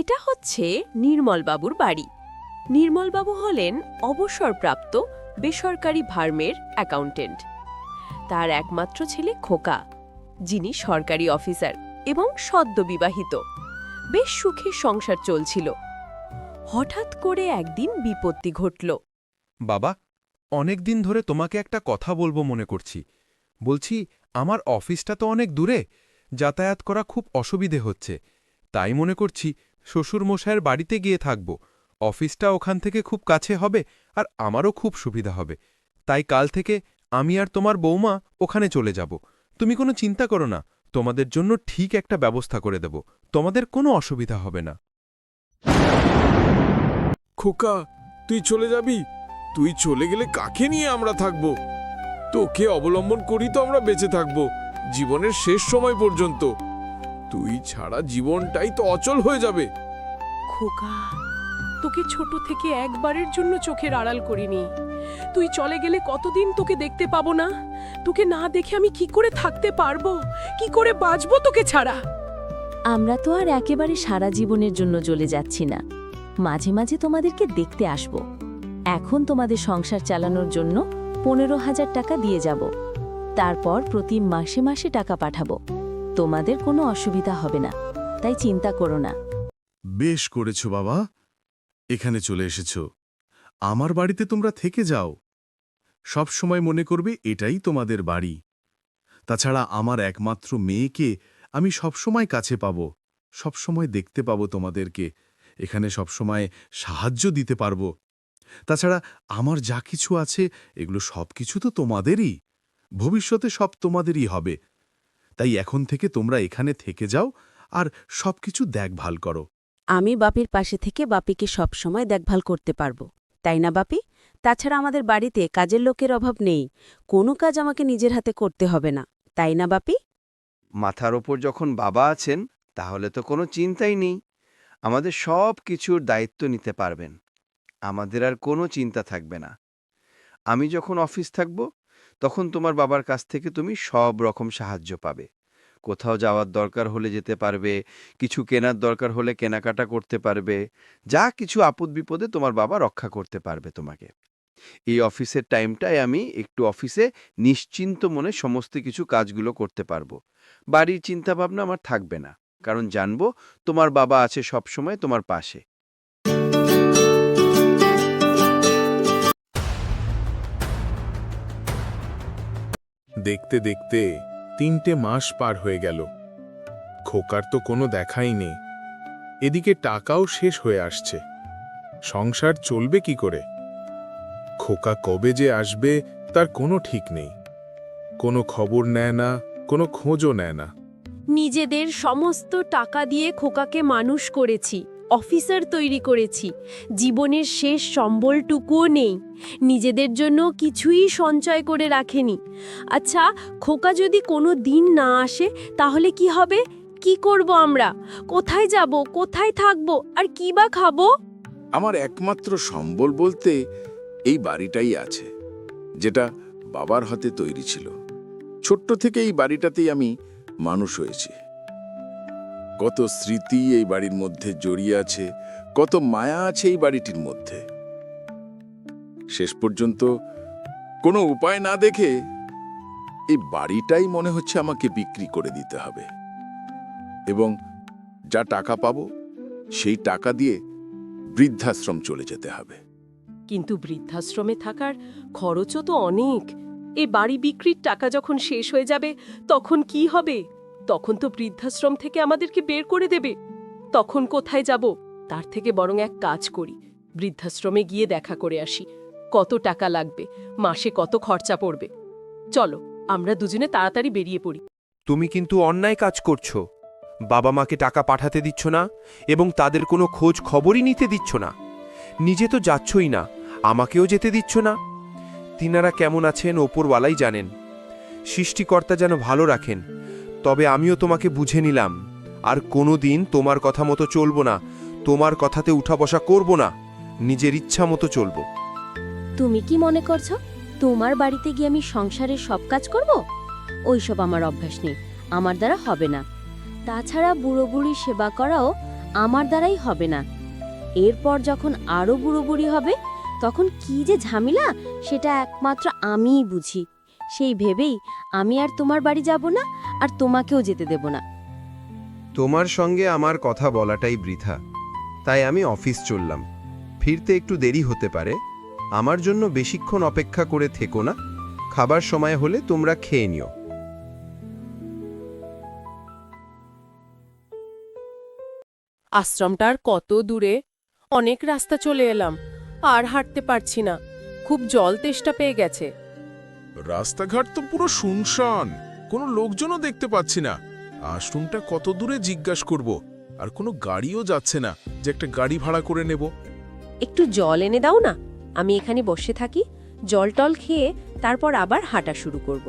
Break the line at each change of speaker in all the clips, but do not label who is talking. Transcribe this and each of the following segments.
এটা হচ্ছে নির্মলবাবুর বাড়ি। নির্মলবাবু হলেন অবসরপ্রাপ্ত বেসরকারি ভার্মের অ্যাকাউন্টেন্ট। তার একমাত্র ছেলে খোকা, যিনি সরকারি অফিসার এবং সদ্যবিবাহিত। বেশ সুখে সংসার চলছিল। হঠাৎ করে একদিন বিপত্তি ঘটল।
বাবা অনেক দিন ধরে তোমাকে একটা কথা বলব মনে করছি। বলছি, আমার অফিসটা তো অনেক দূরে, যাতায়াত করা খুব অসুবিধে হচ্ছে। তাই মনে করছি শ্বশুরমশায়ের বাড়িতে গিয়ে থাকব। অফিসটা ওখান থেকে খুব কাছে হবে আর আমারও খুব সুবিধা হবে। তাই কাল থেকে আমি আর তোমার বৌমা ওখানে চলে যাব। তুমি কোনো চিন্তা করো না, তোমাদের জন্য ঠিক একটা ব্যবস্থা করে দেব। তোমাদের কোনো অসুবিধা হবে না।
খোকা, তুই চলে যাবি? তুই চলে গেলে কাকে নিয়ে আমরা থাকব? তোকে অবলম্বন করি তো আমরা বেঁচে থাকব, জীবনের শেষ সময় পর্যন্ত। তুই ছাড়া জীবনটাই তো অচল হয়ে যাবে।
খোকা তোকে ছোট থেকে একবারের জন্য চোখের আড়াল করিনি। তুই চলে গেলে কতদিন তোকে দেখতে পাবো না? তোকে না দেখে আমি কি করে থাকতে পারব? কি করে বাঁচবো তোকে ছাড়া?
আমরা তো আর একেবারে সারা জীবনের জন্য চলে যাচ্ছি না। মাঝে মাঝে তোমাদেরকে দেখতে আসব। এখন তোমাদের সংসার চালানোর জন্য পনেরো হাজার টাকা দিয়ে যাব। তারপর প্রতি মাসে মাসে টাকা পাঠাবো। তোমাদের কোনো অসুবিধা হবে না। তাই চিন্তা করো না।
বেশ করেছ বাবা। এখানে চলে এসেছ। আমার বাড়িতে তোমরা থেকে যাও। সব সময় মনে করবে এটাই তোমাদের বাড়ি। তাছাড়া আমার একমাত্র মেয়েকে আমি সবসময় কাছে পাব। সবসময় দেখতে পাব তোমাদেরকে। এখানে সবসময় সাহায্য দিতে পারব। তাছাড়া আমার যা কিছু আছে, এগুলো সব কিছু তো তোমাদেরই। ভবিষ্যতে সব তোমাদেরই হবে। তাই এখন থেকে তোমরা এখানে থেকে যাও আর সবকিছু দেখভাল করো।
আমি বাপির পাশে থেকে বাপিকে সবসময় দেখভাল করতে পারব তাই না বাপি? তাছাড়া আমাদের বাড়িতে কাজের লোকের অভাব নেই কোনো কাজ আমাকে নিজের হাতে করতে হবে না তাই না বাপি?
মাথার ওপর যখন বাবা আছেন তাহলে তো কোনো চিন্তাই নেই। আমাদের সব কিছুর দায়িত্ব নিতে পারবেন আমাদের আর কোনো চিন্তা থাকবে না। আমি যখন অফিস থাকব তখন তোমার বাবার কাছ থেকে তুমি সব রকম সাহায্য পাবে। কোথাও যাওয়ার দরকার হলে যেতে পারবে, কিছু কেনার দরকার হলে কেনাকাটা করতে পারবে, যা কিছু আপদ বিপদে তোমার বাবা রক্ষা করতে পারবে তোমাকে। এই অফিসের টাইমটায় আমি একটু অফিসে নিশ্চিন্ত মনে সমস্ত কিছু কাজগুলো করতে পারব। বাড়ির চিন্তাভাবনা আমার থাকবে না, কারণ জানব তোমার বাবা আছে সবসময় তোমার পাশে।
দেখতে দেখতে তিনটে মাস পার হয়ে গেল। খোকার তো কোনো দেখাই নেই। এদিকে টাকাও শেষ হয়ে আসছে। সংসার চলবে কি করে? খোকা কবে যে আসবে তার কোনো ঠিক নেই। কোনো খবর নেয় না, কোনো খোঁজও নেয় না।
নিজেদের সমস্ত টাকা দিয়ে খোকাকে মানুষ করেছি। অফিসার তৈরি করেছি। জীবনের শেষ সম্বলটুকুও নেই। নিজেদের জন্য কিছুই সঞ্চয় করে রাখেনি। আচ্ছা খোকা যদি কোনো দিন না আসে, তাহলে কি হবে? কি করব আমরা? কোথায় যাব? কোথায় থাকব? আর কি বা খাব?
আমার একমাত্র সম্বল বলতে এই বাড়িটাই আছে, যেটা বাবার হাতে তৈরি ছিল। ছোট্ট থেকে এই বাড়িটাতেই আমি মানুষ হয়েছি। কত স্মৃতি এই বাড়ির মধ্যে জড়িয়ে আছে, কত মায়া আছে এই বাড়িটির মধ্যে। শেষ পর্যন্ত কোনো উপায় না দেখে এই বাড়িটাই মনে হচ্ছে আমাকে বিক্রি করে দিতে হবে। এবং যা টাকা পাবো, সেই টাকা দিয়ে বৃদ্ধাশ্রম চলে যেতে হবে।
কিন্তু বৃদ্ধাশ্রমে থাকার খরচও তো অনেক। এ বাড়ি বিক্রির টাকা যখন শেষ হয়ে যাবে, তখন কি হবে? তখন তো বৃদ্ধাশ্রম থেকে আমাদেরকে বের করে দেবে। তখন কোথায় যাব? তার থেকে বরং এক কাজ করি, বৃদ্ধাশ্রমে গিয়ে দেখা করে আসি। কত টাকা লাগবে? মাসে কত খরচা পড়বে? চলো, আমরা দুজনে তাড়াতাড়ি বেরিয়ে পড়ি।
তুমি কিন্তু অন্যায় কাজ করছ। বাবা মাকে টাকা পাঠাতে দিচ্ছ না এবং তাদের কোনো খোঁজ খবরই নিতে দিচ্ছ না। নিজে তো যাচ্ছই না, আমাকেও যেতে দিচ্ছ না। তিনারা কেমন আছেন ওপরওয়ালাই জানেন। সৃষ্টিকর্তা যেন ভালো রাখেন। তবে আমিও তোমাকে বুঝে নিলাম। আর কোনো দিন তোমার কথা মতো চলবো না, তোমার কথাতে উঠা বসা করব না, নিজের ইচ্ছা মতো চলবো।
তুমি কি মনে করছ, তোমার বাড়িতে গিয়ে আমি সংসারের সব কাজ করব? ওইসব আমার অভ্যাস নেই, আমার দ্বারা হবে না। তাছাড়া বুড়ো বুড়ি সেবা করাও আমার দ্বারাই হবে না। এরপর যখন আরও বুড়ো বুড়ি হবে, তখন কি যে ঝামেলা, সেটা একমাত্র আমিই বুঝি। সেই ভেবেই আমি আর তোমার বাড়ি যাব না আর তোমাকেও যেতে দেব না।
তোমার সঙ্গে আমার কথা বলাটাই বৃথা তাই আমি অফিস চললাম। ফিরতে একটু দেরি হতে পারে আমার জন্য বেশিক্ষণ অপেক্ষা করে থেকো না খাবার সময় হলে তোমরা খেয়ে নিও।
আশ্রমটা আর কত দূরে? অনেক রাস্তা চলে এলাম আর হাঁটতে পারছি না খুব জল তেষ্টা পেয়ে গেছে।
রাস্তাঘাট তো পুরো শুনশান। কোনো লোকজনও দেখতে পাচ্ছি না। আশ্রমটা কত দূরে জিজ্ঞাসা করব আর কোনো গাড়িও যাচ্ছে না যে একটা গাড়ি ভাড়া করে নেব।
একটু জল এনে দাও না আমি এখানে বসে থাকি জল টল খেয়ে তারপর আবার হাঁটা শুরু করব।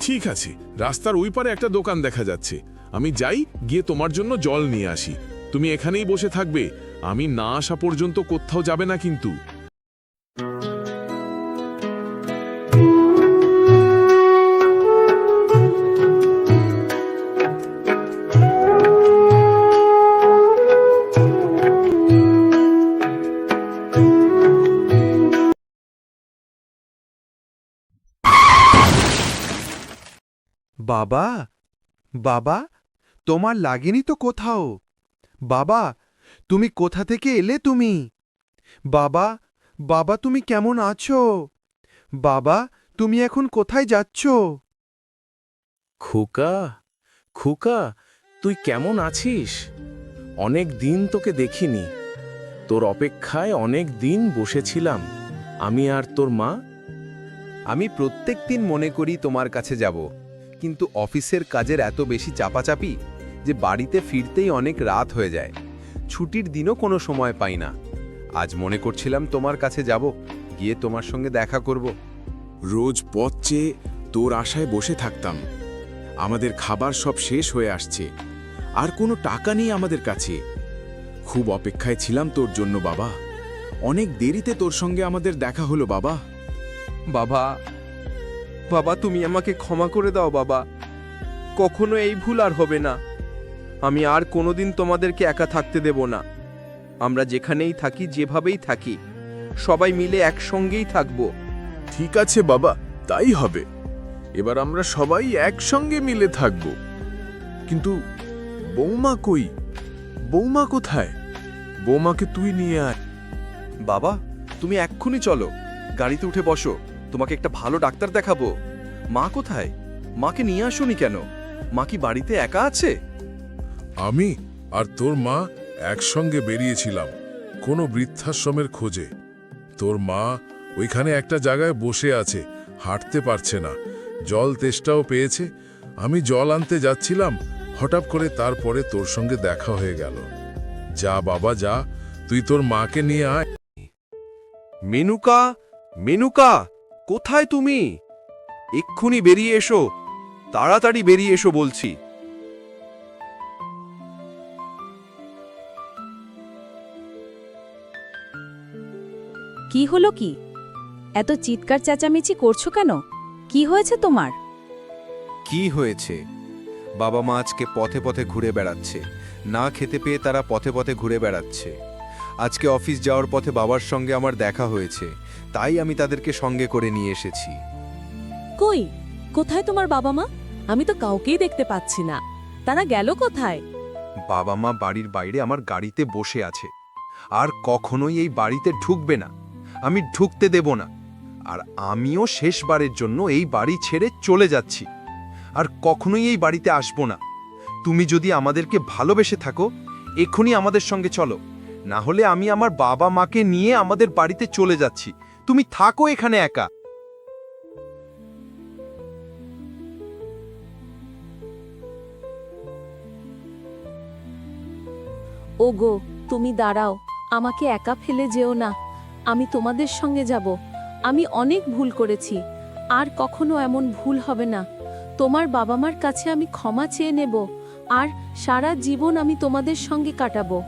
ঠিক আছে রাস্তার ওই পারে একটা দোকান দেখা যাচ্ছে। আমি যাই গিয়ে তোমার জন্য জল নিয়ে আসি। তুমি এখানেই বসে থাকবে আমি না আসা পর্যন্ত কোথাও যাবে না কিন্তু।
বাবা বাবা, তোমার লাগেনি তো কোথাও? বাবা, তুমি কোথা থেকে এলে তুমি? বাবা বাবা, তুমি কেমন আছো? বাবা, তুমি এখন কোথায় যাচ্ছ?
খুকা খুকা, তুই কেমন আছিস? অনেক দিন তোকে দেখিনি। তোর অপেক্ষায় অনেক দিন বসেছিলাম। আমি আর তোর মা?
আমি প্রত্যেক দিন মনে করি তোমার কাছে যাব। কিন্তু অফিসের কাজের এত বেশি চাপাচাপি যে বাড়িতে ফিরতেই অনেক রাত হয়ে যায়। ছুটির দিনও কোনো সময় পাই না। আজ মনে করছিলাম তোমার কাছে যাব গিয়ে তোমার সঙ্গে দেখা করব।
রোজ পথ চেয়ে তোর আশায় বসে থাকতাম। আমাদের খাবার সব শেষ হয়ে আসছে। আর কোনো টাকা নেই আমাদের কাছে। খুব অপেক্ষায় ছিলাম তোর জন্য বাবা। অনেক দেরিতে তোর সঙ্গে আমাদের দেখা হলো বাবা।
বাবা বাবা তুমি আমাকে ক্ষমা করে দাও বাবা। কখনো এই ভুল আর হবে না। আমি আর কোনোদিন তোমাদেরকে একা থাকতে দেব না। আমরা যেখানেই থাকি যেভাবেই থাকি সবাই মিলে একসঙ্গেই থাকব।
ঠিক আছে বাবা তাই হবে। এবার আমরা সবাই একসঙ্গে মিলে থাকব। কিন্তু বৌমা কই? বৌমা কোথায়? বৌমাকে তুই নিয়ে আয়।
বাবা তুমি এক্ষুনি চলো। গাড়িতে উঠে বসো। তোমাকে একটা ভালো ডাক্তার দেখাবো। মা কোথায়? মাকে নিয়ে আসোনি কেন? মা কি বাড়িতে একা আছে?
আমি আর তোর মা একসঙ্গে বেরিয়েছিলাম কোনো বৃদ্ধাশ্রমের খোঁজে। তোর মা ওইখানে একটা জায়গায় বসে আছে হাঁটতে পারছে না। জল তেষ্টাও পেয়েছে। আমি জল আনতে যাচ্ছিলাম হঠাৎ করে তারপরে তোর সঙ্গে দেখা হয়ে গেল। যা বাবা যা। তুই তোর মাকে নিয়ে আয়।
মেনুকা মেনুকা! কোথায় তুমি? এক্ষুনি বেরিয়ে এসো তাড়াতাড়ি বেরিয়ে এসো বলছি।
কি হলো কি? এত চিৎকার চেঁচামেচি করছ কেন? কি হয়েছে তোমার?
কি হয়েছে? বাবা মা আজকে পথে পথে ঘুরে বেড়াচ্ছে। না খেতে পেয়ে তারা পথে পথে ঘুরে বেড়াচ্ছে। আজকে অফিস যাওয়ার পথে বাবার সঙ্গে আমার দেখা হয়েছে। তাই আমি তাদেরকে সঙ্গে করে নিয়ে এসেছি।
কই? কোথায় তোমার বাবা মা আমি তো কাউকেই দেখতে পাচ্ছি না। তারা গেল কোথায়?
বাবা মা বাড়ির বাইরে আমার গাড়িতে বসে আছে। আর কখনোই এই বাড়িতে ঢুকবে না। আমি ঢুকতে দেব না। আর আমিও শেষবারের জন্য এই বাড়ি ছেড়ে চলে যাচ্ছি। আর কখনোই এই বাড়িতে আসব না। তুমি যদি আমাদেরকে ভালোবেসে থাকো এখনই আমাদের সঙ্গে চলো। না হলে আমি আমার বাবা মাকে নিয়ে আমাদের বাড়িতে চলে যাচ্ছি। তুমি থাকো এখানে একা।
ওগো, তুমি দাঁড়াও। আমাকে একা ফেলে যেও না। আমি তোমাদের সঙ্গে যাব। আমি অনেক ভুল করেছি। আর কখনো এমন ভুল হবে না। তোমার বাবা মার কাছে আমি ক্ষমা চেয়ে নেব। আর সারা জীবন আমি তোমাদের সঙ্গে কাটাবো।